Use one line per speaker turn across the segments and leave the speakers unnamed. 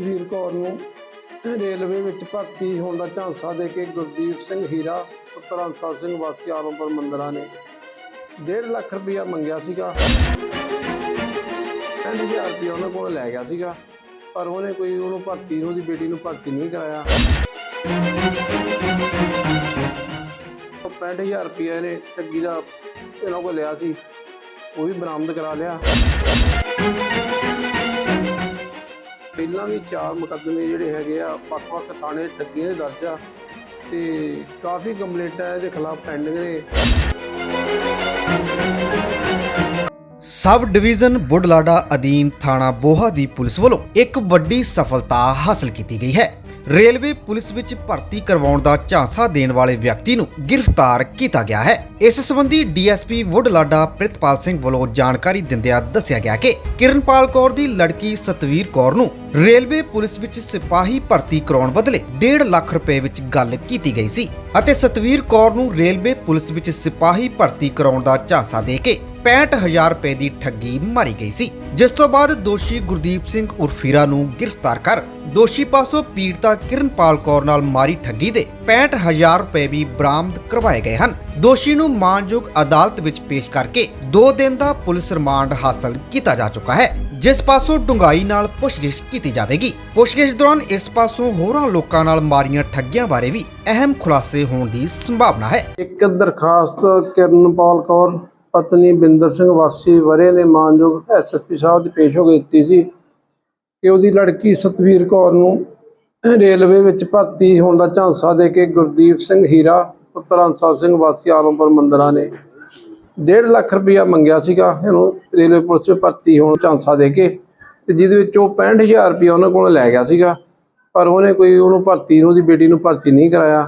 ਵੀਰ ਕੌਰ ਨੂੰ ਰੇਲਵੇ ਵਿੱਚ ਭਰਤੀ ਹੋਣ ਦਾ ਝਾਂਸਾ ਦੇ ਕੇ ਗੁਰਦੀਪ ਸਿੰਘ ਹੀਰਾ, ਪੁੱਤਰ ਅੰਸਾ ਸਿੰਘ ਵਾਸੀ ਆਲਮਪੁਰ ਮੰਦਰਾਂ ਨੇ 1.5 ਲੱਖ ਰੁਪਇਆ ਮੰਗਿਆ ਸੀਗਾ। 5000 ਰੁਪਇਆ ਉਹਨਾਂ ਕੋਲ ਲੈ ਗਿਆ ਸੀਗਾ, ਪਰ ਉਹਨੇ ਕੋਈ ਉਹਨੂੰ ਭਰਤੀ ਨੂੰ ਉਹਦੀ ਬੇਟੀ ਨੂੰ ਭਰਤੀ ਨਹੀਂ ਕਰਾਇਆ। ਉਹ 65000 ਰੁਪਇਆ ਇਹਨੇ ਠੱਗੀ ਦਾ ਇਹਨਾਂ ਕੋਲ ਲਿਆ ਸੀ, ਉਹ ਵੀ ਬਰਾਮਦ ਕਰਾ ਲਿਆ। ਪਹਿਲਾਂ ਵੀ ਚਾਰ ਮੁਕੱਦਮੇ ਜਿਹੜੇ ਹੈਗੇ ਆ, ਵੱਖ-ਵੱਖ ਥਾਣੇ ਠੱਗੀਆਂ ਦੇ ਦਰਜ ਆ ਤੇ ਕਾਫੀ ਕੰਪਲੇਂਟਾਂ ਇਹਦੇ ਖਿਲਾਫ ਪੈਂਡਿੰਗ ਨੇ।
ਸਬ ਡਿਵੀਜ਼ਨ ਬੁਢਲਾਡਾ ਅਧੀਨ ਥਾਣਾ ਬੋਹਾ ਦੀ ਪੁਲਿਸ ਵੱਲੋਂ ਇੱਕ ਵੱਡੀ ਸਫਲਤਾ ਹਾਸਲ ਕੀਤੀ ਗਈ ਹੈ। ਰੇਲਵੇ ਪੁਲਿਸ ਵਿੱਚ ਭਰਤੀ ਕਰਵਾਉਣ ਦਾ ਝਾਂਸਾ ਦੇਣ ਵਾਲੇ ਵਿਅਕਤੀ ਨੂੰ ਗ੍ਰਿਫਤਾਰ ਕੀਤਾ ਗਿਆ ਹੈ। ਇਸ ਸੰਬੰਧੀ ਡੀਐਸਪੀ ਵੁੱਡਲਾਡਾ ਪ੍ਰਿਤਪਾਲ ਸਿੰਘ ਵੱਲੋਂ ਜਾਣਕਾਰੀ ਦਿੰਦਿਆਂ ਦੱਸਿਆ ਗਿਆ ਕਿ ਕਿਰਨਪਾਲ ਕੌਰ ਦੀ ਲੜਕੀ ਸਤਵੀਰ ਕੌਰ ਨੂੰ ਰੇਲਵੇ ਪੁਲਿਸ ਵਿੱਚ ਸਿਪਾਹੀ ਭਰਤੀ ਕਰਾਉਣ ਬਦਲੇ 1.5 ਲੱਖ ਰੁਪਏ ਵਿੱਚ ਗੱਲ ਕੀਤੀ ਗਈ ਸੀ ਅਤੇ ਸਤਵੀਰ ਕੌਰ ਨੂੰ ਰੇਲਵੇ ਪੁਲਿਸ ਵਿੱਚ ਸਿਪਾਹੀ ਭਰਤੀ ਕਰਾਉਣ ਦਾ ਝਾਂਸਾ ਦੇ ਕੇ 65000 ਰੁਪਏ ਦੀ ਠੱਗੀ ਮਾਰੀ ਗਈ ਸੀ। ਜਿਸ ਤੋਂ ਬਾਅਦ ਦੋਸ਼ੀ ਗੁਰਦੀਪ ਸਿੰਘ ਉਰਫੀਰਾ ਨੂੰ ਗ੍ਰਿਫਤਾਰ ਕਰ ਦੋਸ਼ੀ ਪਾਸੋਂ ਪੀੜਤਾ ਕਿਰਨਪਾਲ ਕੌਰ ਨਾਲ ਮਾਰੀ ਠੱਗੀ ਦੇ 65000 ਰੁਪਏ ਵੀ ਬਰਾਮਦ ਕਰਵਾਏ ਗਏ ਹਨ। ਦੋਸ਼ੀ ਨੂੰ ਮਾਨਯੋਗ ਅਦਾਲਤ ਵਿੱਚ ਪੇਸ਼ ਕਰਕੇ 2 ਦਿਨ ਦਾ ਪੁਲਿਸ ਰਿਮਾਂਡ ਹਾਸਲ ਕੀਤਾ ਜਾ ਚੁੱਕਾ ਹੈ। ਜਿਸ ਪਾਸੋਂ ਡੁੰਗਾਈ ਨਾਲ ਪੁੱਛਗਿੱਛ ਕੀਤੀ ਜਾਵੇਗੀ। ਪੁੱਛਗਿੱਛ ਦੌਰਾਨ ਇਸ ਪਾਸੋਂ ਹੋਰਾਂ ਲੋਕਾਂ ਨਾਲ ਮਾਰੀਆਂ ਠੱਗੀਆਂ ਬਾਰੇ ਵੀ ਅਹਿਮ ਖੁਲਾਸੇ ਹੋਣ ਦੀ ਸੰਭਾਵਨਾ ਹੈ।
ਇੱਕ ਦਰਖਾਸਤ ਕਿਰਨਪਾਲ ਕੌਰ, ਪਤਨੀ ਬਿੰਦਰ ਸਿੰਘ ਵਾਸੀ ਵਰੇ ਨੇ ਮਾਨਯੋਗ ਐਸਐਸਪੀ ਸਾਹਿਬ ਦੇ ਪੇਸ਼ ਹੋ ਕੇ ਦਿੱਤੀ ਸੀ ਕਿ ਉਹਦੀ ਲੜਕੀ ਸਤਵੀਰ ਕੌਰ ਨੂੰ ਰੇਲਵੇ ਵਿੱਚ ਭਰਤੀ ਹੋਣ ਦਾ ਝਾਂਸਾ ਦੇ ਕੇ ਗੁਰਦੀਪ ਸਿੰਘ ਹੀਰਾ ਪੁੱਤਰ ਅੰਸਾ ਸਿੰਘ ਵਾਸੀ ਆਲਮਪੁਰ ਮੰਦਰਾਂ ਨੇ 1.5 ਲੱਖ ਰੁਪਇਆ ਮੰਗਿਆ ਸੀਗਾ, ਇਹਨੂੰ ਰੇਲਵੇ ਪੁਲਿਸ 'ਚ ਭਰਤੀ ਹੋਣ ਚਾਂਸਾ ਦੇ ਕੇ, ਤੇ ਜਿਹਦੇ ਵਿੱਚ ਉਹ 65000 ਰੁਪਇਆ ਉਹਨਾਂ ਕੋਲ ਲੈ ਗਿਆ ਸੀਗਾ। ਪਰ ਉਹਨੇ ਕੋਈ ਉਹਨੂੰ ਭਰਤੀ ਨੂੰ ਉਹਦੀ ਬੇਟੀ ਨੂੰ ਭਰਤੀ ਨਹੀਂ ਕਰਾਇਆ।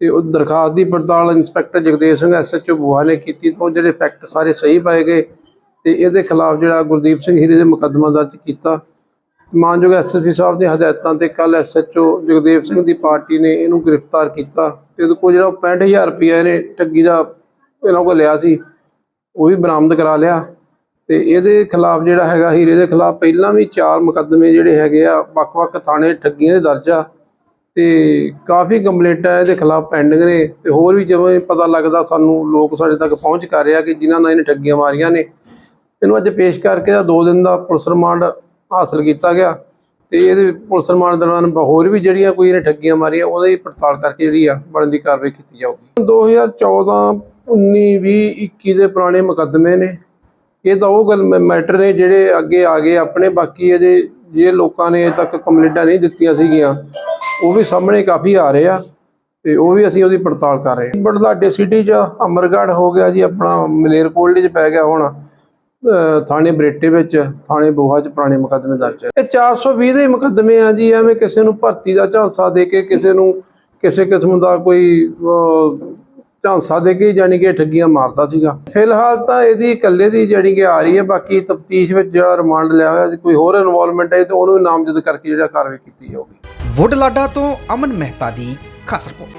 ਤੇ ਉਹ ਦਰਖਾਸਤ ਦੀ ਪੜਤਾਲ ਇੰਸਪੈਕਟਰ ਜਗਦੇਵ ਸਿੰਘ ਐਸਐਚਓ ਬੁਆ ਨੇ ਕੀਤੀ, ਤਾਂ ਉਹ ਜਿਹੜੇ ਫੈਕਟ ਸਾਰੇ ਸਹੀ ਪਾਏ ਗਏ। ਤੇ ਇਹਦੇ ਖਿਲਾਫ ਜਿਹੜਾ ਗੁਰਦੀਪ ਸਿੰਘ ਹੀਰੇ ਦੇ ਮੁਕੱਦਮਾ ਦਰਜ ਕੀਤਾ। ਮਾਨਯੋਗ ਐਸਐਸਪੀ ਸਾਹਿਬ ਦੀਆਂ ਹਦਾਇਤਾਂ ਤੇ ਕੱਲ ਐਸਐਚਓ ਜਗਦੇਵ ਸਿੰਘ ਦੀ ਪਾਰਟੀ ਨੇ ਇਹਨੂੰ ਗ੍ਰਿਫਤਾਰ ਕੀਤਾ। ਤੇ ਉਹਦੇ ਕੋਲ ਜਿਹੜਾ 65000 ਰੁਪਇਆ ਇਹਨੇ ਠੱਗੀ ਦਾ ਇਹਨਾਂ ਕੋਲ ਲਿਆ ਸੀ। ਉਹ ਵੀ ਬਰਾਮਦ ਕਰਾ ਲਿਆ। ਤੇ ਇਹਦੇ ਖਿਲਾਫ ਜਿਹੜਾ ਹੈਗਾ ਹੀਰੇ ਦੇ ਖਿਲਾਫ ਪਹਿਲਾਂ ਵੀ ਚਾਰ ਮੁਕੱਦਮੇ ਜਿਹੜੇ ਹੈਗੇ ਆ, ਵੱਖ-ਵੱਖ ਥਾਣੇ ਠੱਗੀਆਂ ਦੇ ਦਰਜ। ਆ ਤੇ ਕਾਫੀ ਕੰਪਲੇਂਟਾਂ ਇਹਦੇ ਖਿਲਾਫ ਪੈਂਡਿੰਗ ਨੇ। ਤੇ ਹੋਰ ਵੀ ਜਿਵੇਂ ਪਤਾ ਲੱਗਦਾ ਸਾਨੂੰ, ਲੋਕ ਸਾਡੇ ਤੱਕ ਪਹੁੰਚ ਕਰ ਰਿਹਾ ਕਿ ਜਿਨ੍ਹਾਂ ਨਾਲ ਇਹਨੇ ਠੱਗੀਆਂ ਮਾਰੀਆਂ ਨੇ। ਇਹਨੂੰ ਅੱਜ ਪੇਸ਼ ਕਰਕੇ ਦਾ 2 ਦਿਨ ਦਾ ਪੁਲਿਸ ਰਿਮਾਂਡ ਹਾਸਲ ਕੀਤਾ ਗਿਆ। ਤੇ ਇਹਦੇ ਪੁਲਿਸ ਰਿਮਾਂਡ ਦੌਰਾਨ ਹੋਰ ਵੀ ਜਿਹੜੀਆਂ ਕੋਈ ਇਹਨੇ ਠੱਗੀਆਂ ਮਾਰੀਆਂ, ਉਹਦੀ ਪੜਤਾਲ ਕਰਕੇ ਜਿਹੜੀ ਆ ਬਣਨ ਦੀ ਕਾਰਵਾਈ ਕੀਤੀ ਜਾਊਗੀ। 2014 19 20 21 ਦੇ ਪੁਰਾਣੇ ਮੁਕੱਦਮੇ ਨੇ। ਇਹ ਤਾਂ ਉਹ ਗੱਲ ਮੈਟਰ ਨੇ ਜਿਹੜੇ ਅੱਗੇ ਆ ਗਏ ਆਪਣੇ, ਬਾਕੀ ਇਹਦੇ ਜਿਹੜੇ ਲੋਕਾਂ ਨੇ ਅਜੇ ਤੱਕ ਕੰਪਲੇਂਟਾਂ ਨਹੀਂ ਦਿੱਤੀਆਂ ਸੀਗੀਆਂ, ਉਹ ਵੀ ਸਾਹਮਣੇ ਕਾਫੀ ਆ ਰਹੇ ਆ ਤੇ ਉਹ ਵੀ ਅਸੀਂ ਉਹਦੀ ਪੜਤਾਲ ਕਰ ਰਹੇ ਹਾਂ ਬੜਲਾਡੇ ਸਿਟੀ 'ਚ ਅਮਰਗੜ੍ਹ ਹੋ ਗਿਆ ਜੀ, ਆਪਣਾ ਮਲੇਰਕੋਟਲੇ 'ਚ ਪੈ ਗਿਆ ਹੁਣ ਥਾਣੇ ਬਰੇਟੇ ਵਿੱਚ, ਥਾਣੇ ਬੋਹਾ 'ਚ ਪੁਰਾਣੇ ਮੁਕੱਦਮੇ ਦਰਜ ਹੈ ਇਹ 420 ਦੇ ਮੁਕੱਦਮੇ ਆ ਜੀ, ਐਵੇਂ ਕਿਸੇ ਨੂੰ ਭਰਤੀ ਦਾ ਝਾਂਸਾ ਦੇ ਕੇ ਕਿਸੇ ਨੂੰ ਕਿਸੇ ਕਿਸਮ ਦਾ ਕੋਈ ਝਾਂਸਾ ਦੇ ਕੇ ਯਾਨੀ ਕਿ ਠੱਗੀਆਂ ਮਾਰਦਾ ਸੀਗਾ। ਫਿਲਹਾਲ ਤਾਂ ਇਹਦੀ ਇਕੱਲੇ ਦੀ ਜਿਹੜੀ ਕਿ ਆ ਰਹੀ ਹੈ, ਬਾਕੀ ਤਫਤੀਸ਼ ਵਿੱਚ ਜਿਹੜਾ ਰਿਮਾਂਡ ਲਿਆ ਹੋਇਆ, ਜੇ ਕੋਈ ਹੋਰ ਇਨਵੋਲਵਮੈਂਟ ਹੈ ਤੇ ਉਹਨੂੰ ਵੀ ਨਾਮਜ਼ਦ ਕਰਕੇ ਜਿਹੜਾ ਕਾਰਵਾਈ ਕੀਤੀ ਜਾਊਗੀ।
ਵੁੱਡਲਾਡਾ ਤੋਂ ਅਮਨ ਮਹਿਤਾ ਦੀ ਖਾਸ ਰਿਪੋਰਟ।